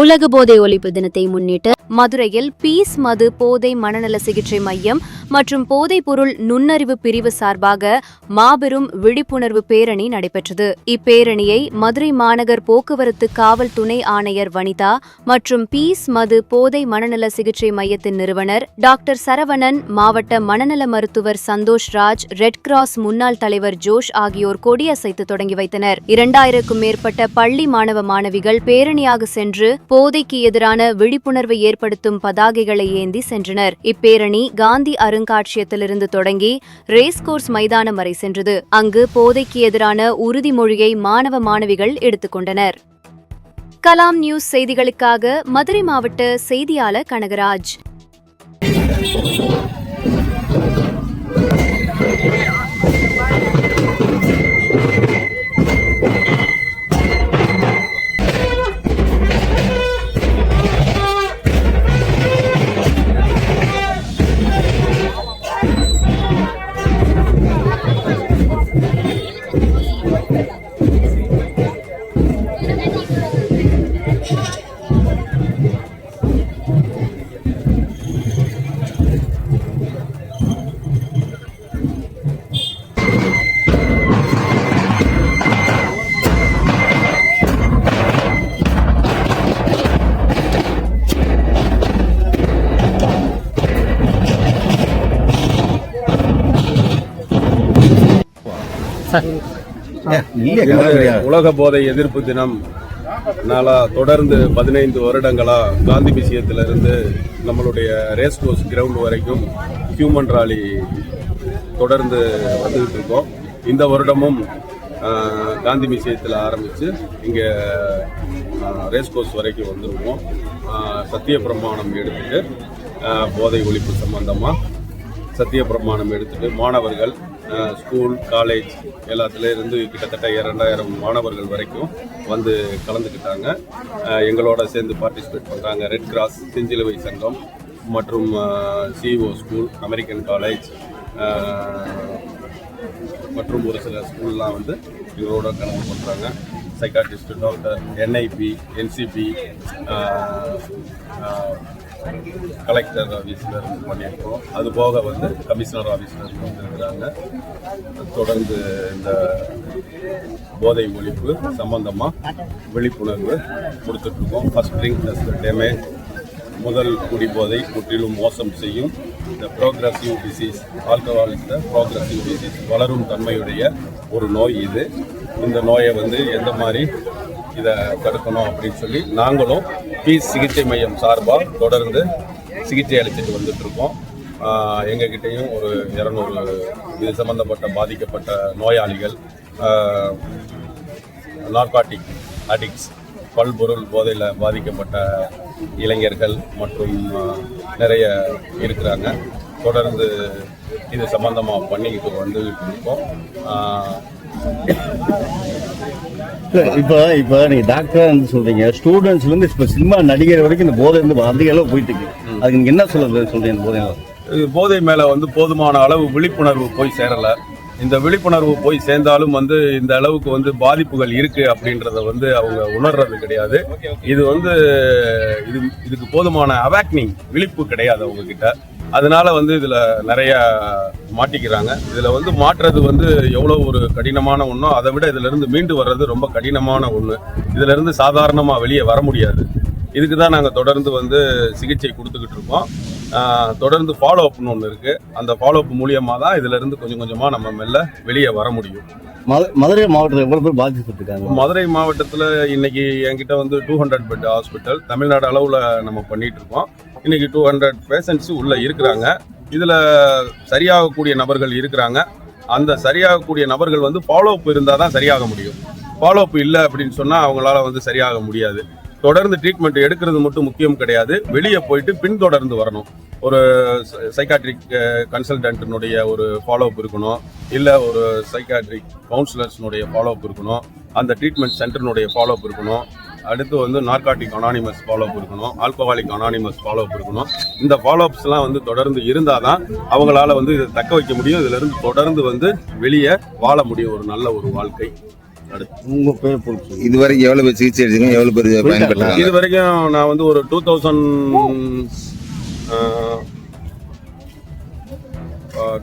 உலக போதை ஒழிப்பு தினத்தை முன்னிட்டு மதுரையில் பீஸ் மது போதை மனநல சிகிச்சை மையம் மற்றும் போதைப் பொருள் நுண்ணறிவு பிரிவு சார்பாக மாபெரும் விழிப்புணர்வு பேரணி நடைபெற்றது. இப்பேரணியை மதுரை மாநகர் போக்குவரத்து காவல் துணை ஆணையர் வனிதா மற்றும் பீஸ் மது போதை மனநல சிகிச்சை மையத்தின் நிறுவனர் டாக்டர் சரவணன் மாவட்ட மனநல மருத்துவர் சந்தோஷ் ராஜ் ரெட் கிராஸ் முன்னாள் தலைவர் ஜோஷ் ஆகியோர் கொடியசைத்து தொடங்கி வைத்தனர். இரண்டாயிரக்கும் மேற்பட்ட பள்ளி மாணவ மாணவிகள் பேரணியாக சென்று போதைக்கு எதிரான விழிப்புணர்வை ஏற்படுத்தும் பதாகைகளை ஏந்தி சென்றனர். இப்பேரணி காந்தி அருங்காட்சியகத்திலிருந்து தொடங்கி ரேஸ் கோர்ஸ் மைதானம் வரை சென்றது. அங்கு போதைக்கு எதிரான உறுதிமொழியை மாணவ மாணவிகள் எடுத்துக்கொண்டனர் கலாம் நியூஸ் செய்திகளுக்காக மதுரை மாவட்ட செய்தியாளர் கனகராஜ். உலக போதை எதிர்ப்பு தினம். நாளா தொடர்ந்து பதினைந்து வருடங்களா காந்தி மியூசியத்திலிருந்து நம்மளுடைய ரேஸ் கோர்ஸ் கிரவுண்ட் வரைக்கும் ஹியூமன் ராலி தொடர்ந்து வந்துகிட்டு இருக்கோம். இந்த வருடமும் காந்தி மியூசியத்தில் ஆரம்பித்து இங்கே ரேஸ் கோர்ஸ் வரைக்கும் வந்துருவோம் ஆஹ், சத்திய பிரமாணம் எடுத்துட்டு போதை ஒழிப்பு சம்பந்தமாக சத்திய பிரமாணம் எடுத்துட்டு மாணவர்கள் ஸ்கூல் காலேஜ் எல்லாத்துல இருந்து கிட்டத்தட்ட இரண்டாயிரம் மாணவர்கள் வரைக்கும் வந்து கலந்துக்கிட்டாங்க. எங்களோட சேர்ந்து பார்ட்டிசிபேட் பண்ணுறாங்க ரெட் கிராஸ் செஞ்சிலுவை சங்கம் மற்றும் சிஓ ஸ்கூல் அமெரிக்கன் காலேஜ் மற்றும் ஒரு சில ஸ்கூல்லாம் வந்து இவரோட கலந்து பண்ணுறாங்க psychiatrist doctor NIP NCP collector ஆஃபீஸில் இருந்து பண்ணியிருக்கோம். அது போக வந்து கமிஷனர் ஆஃபீஸில் இருந்து தொடர்ந்து இந்த போதை ஒழிப்பு சம்பந்தமாக விழிப்புணர்வு கொடுத்துட்ருக்கோம். ஃபஸ்ட் ட்ரிங்க் டஸ்ட் டேமேஜ் முதல் குடிபோதை முற்றிலும் மோசம் செய்யும் இந்த progressive disease alcohol is progressive disease வளரும் தன்மையுடைய ஒரு நோய் இது. இந்த நோயை வந்து எந்த மாதிரி இதை தடுக்கணும் அப்படின்னு சொல்லி நாங்களும் பீஸ் சிகிச்சை மையம் சார்பாக தொடர்ந்து சிகிச்சை அளிச்சுட்டு வந்துட்டுருக்கோம். எங்ககிட்டையும் ஒரு இரநூறு இது சம்மந்தப்பட்ட பாதிக்கப்பட்ட நோயாளிகள் நார்காட்டிக் அடிக்ஸ் பல்பொருள் போதையில் பாதிக்கப்பட்ட இளைஞர்கள் மற்றும் நிறைய இருக்கிறாங்க. தொடர்ந்து இது சம்பந்தமாக பண்ணிக்கிட்டு வந்துக்கிட்டு இருக்கோம். இப்போ இப்போ நீங்க டாக்டர் சொல்றீங்க. ஸ்டூடெண்ட்ஸ்ல இருந்து இப்ப சினிமா நடிகர் வரைக்கும் இந்த போதை வந்து அதிக அளவு போயிட்டு இருக்கு. அதுக்கு நீங்க என்ன சொல்ல சொல்றீங்க இந்த போதை போதை மேலே வந்து போதுமான அளவு விழிப்புணர்வு போய் சேரலை. இந்த விழிப்புணர்வு போய் சேர்ந்தாலும் வந்து இந்த அளவுக்கு வந்து பாதிப்புகள் இருக்கு அப்படின்றத வந்து அவங்க உணர்றது கிடையாது. இது வந்து இது இதுக்கு போதுமான அவேக்னிங் விழிப்பு கிடையாது அவங்க கிட்ட அதனால வந்து இதில் நிறைய மாட்டிக்கிறாங்க. இதில் வந்து மாற்றுறது வந்து எவ்வளோ ஒரு கடினமான ஒன்றோ அதை விட இதிலிருந்து மீண்டு வர்றது ரொம்ப கடினமான ஒன்று இதிலிருந்து சாதாரணமாக வெளியே வர முடியாது. இதுக்கு தான் நாங்கள் தொடர்ந்து வந்து சிகிச்சை கொடுத்துக்கிட்டு இருக்கோம். தொடர்ந்து ஃபாலோ அப்னு ஒன்று இருக்கு. அந்த ஃபாலோ அப் மூலியமாக தான் இதுல இருந்து கொஞ்சம் கொஞ்சமாக நம்ம மெல்ல வெளியே வர முடியும். மது- மதுரை மாவட்டத்தில் எவ்வளவு பேர் பாதிக்கப்பட்டிருக்காங்க? மதுரை மாவட்டத்தில் இன்னைக்கு என்கிட்ட வந்து two hundred bed hospital Tamil Nadu அளவில் நம்ம பண்ணிட்டு இருக்கோம். இன்னைக்கு டூ ஹண்ட்ரட் பேஷண்ட்ஸ் உள்ள இருக்கிறாங்க. இதில் சரியாகக்கூடிய நபர்கள் இருக்கிறாங்க. அந்த சரியாகக்கூடிய நபர்கள் வந்து ஃபாலோ அப் இருந்தால் தான் சரியாக முடியும். ஃபாலோ அப் இல்லை அப்படின்னு சொன்னால் அவங்களால வந்து சரியாக முடியாது. தொடர்ந்து ட்ரீட்மெண்ட் எடுக்கிறது மட்டும் முக்கியம் கிடையாது. வெளியே போயிட்டு பின்தொடர்ந்து வரணும். ஒரு சைக்காட்ரிக் கன்சல்டன்ட்னுடைய ஒரு ஃபாலோ அப் இருக்கணும். இல்லை ஒரு சைக்காட்ரிக் கவுன்சிலர்ஸ்னுடைய ஃபாலோ அப் இருக்கணும். அந்த ட்ரீட்மெண்ட் சென்டர்னுடைய ஃபாலோ அப் இருக்கணும். அடுத்து வந்து நார்காட்டிக் அனானிமஸ் ஃபாலோ அப் இருக்கணும். ஆல்கோஹாலிக் அனானிமஸ் ஃபாலோ அப் இருக்கணும். இந்த ஃபாலோ அப்ஸ்லாம் வந்து தொடர்ந்து இருந்தால் தான் அவங்களால வந்து இதை தக்க வைக்க முடியும். இதுலேருந்து தொடர்ந்து வந்து வெளியே வாழ முடியும். ஒரு நல்ல ஒரு வாழ்க்கை. உங்க பேர் பொறுத்து. இதுவரைக்கும் எவ்வளவு பேர் சிகிச்சை எடுத்தீங்க எவ்வளவு பேர் பயன்படுறாங்க இது வரைக்கும் நான் வந்து ஒரு two thousand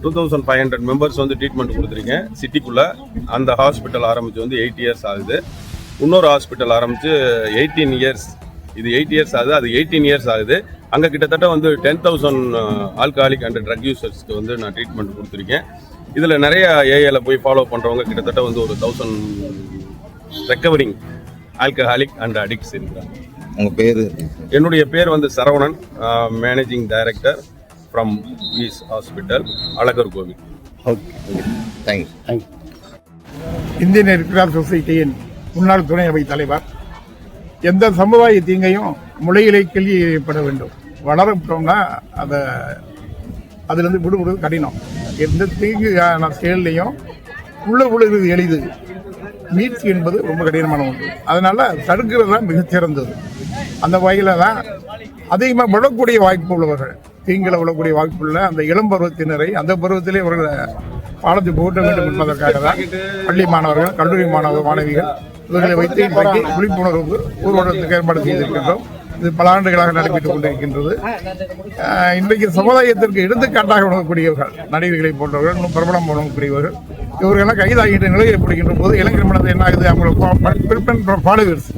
two thousand five hundred members வந்து ட்ரீட்மெண்ட் கொடுத்துருக்கேன் சிட்டிக்குள்ளே. அந்த ஹாஸ்பிட்டல் ஆரம்பித்து வந்து எயிட் இயர்ஸ் ஆகுது. இன்னொரு ஹாஸ்பிட்டல் ஆரம்பித்து எயிட்டீன் இயர்ஸ் இது எயிட் இயர்ஸ் ஆகுது. அது எயிட்டீன் இயர்ஸ் ஆகுது. அங்கே கிட்டத்தட்ட வந்து ten thousand alcoholic and drug யூசர்ஸ்க்கு வந்து நான் ட்ரீட்மெண்ட் கொடுத்துருக்கேன். இதில் நிறைய ஏஏல போய் ஃபாலோ பண்ணுறவங்க கிட்டத்தட்ட வந்து ஒரு thousand recovering alcoholic and addicts இருக்கிறாங்க உங்க பேரு? என்னுடைய பேர் வந்து Saravanan. Managing director from peace hospital Azhagar Kovil. Okay thank you thank you Indian red cross சொசைட்டியின் முன்னாள் துணை அவை தலைவர் எந்த சமுதாய தீங்கையும் முளையிலே கிள்ளி எறியப்பட வேண்டும். வளரப்பட்டோம்னா அதை அதிலிருந்து விடுபடுவது கடினம். எந்த தீங்கு செயல்லையும் உள்ள விழுகிறது எளிது. மீட்சி என்பது ரொம்ப கடினமான ஒன்று. அதனால் தடுக்கிறது தான் மிகச்சிறந்தது அந்த வகையில் தான் அதிகமாக விழக்கூடிய வாய்ப்பு உள்ளவர்கள் தீங்கில் விழக்கூடிய வாய்ப்பு உள்ள அந்த இளம் பருவத்தினரை அந்த பருவத்திலே அவர்களை பாடத்தை போட்ட வேண்டும் என்பதற்காக தான் பள்ளி மாணவர்கள் கல்லூரி மாணவ மாணவிகள் இவர்களை வைத்து இன்றைக்கு விழிப்புணர்வு ஊர்வலத்துக்கு ஏற்பாடு செய்திருக்கின்றோம். இது பல ஆண்டுகளாக நடைபெற்றுக் கொண்டிருக்கின்றது. இன்றைக்கு சமுதாயத்திற்கு எடுத்துக்காட்டாக விளங்கக்கூடியவர்கள் நடிகர்களை போன்றவர்கள் இன்னும் பிரபலம் விளங்கக்கூடியவர்கள் இவர்களெல்லாம் கைதாகின்ற நிலை ஏற்படுகின்ற போது இளைஞர் மனது என்ன ஆகுது? அவங்களுக்கு ஃபாலோவர்ஸ்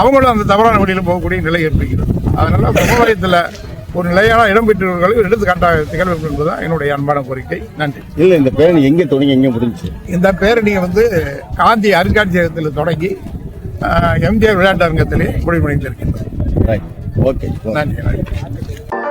அவங்களும் அந்த தவறான வழியில் போகக்கூடிய நிலை ஏற்படுகிறது. அதனால சமுதாயத்தில் ஒரு நிலையான இடம் பெற்றவர்களை எடுத்துக்காட்டாக திகழ வேண்டும் என்பதுதான் என்னுடைய அன்பான கோரிக்கை. நன்றி. இல்ல இந்த பேரணி எங்க தொடங்கி எங்க முடிஞ்சுச்சு இந்த பேரணியை வந்து காந்தி அருங்காட்சியகத்தில் தொடங்கி எம்ஜிஆர் விளையாட்டு அரங்கத்திலே முடிவடைந்திருக்கின்றது ரைட் ஓகே நன்றி நன்றி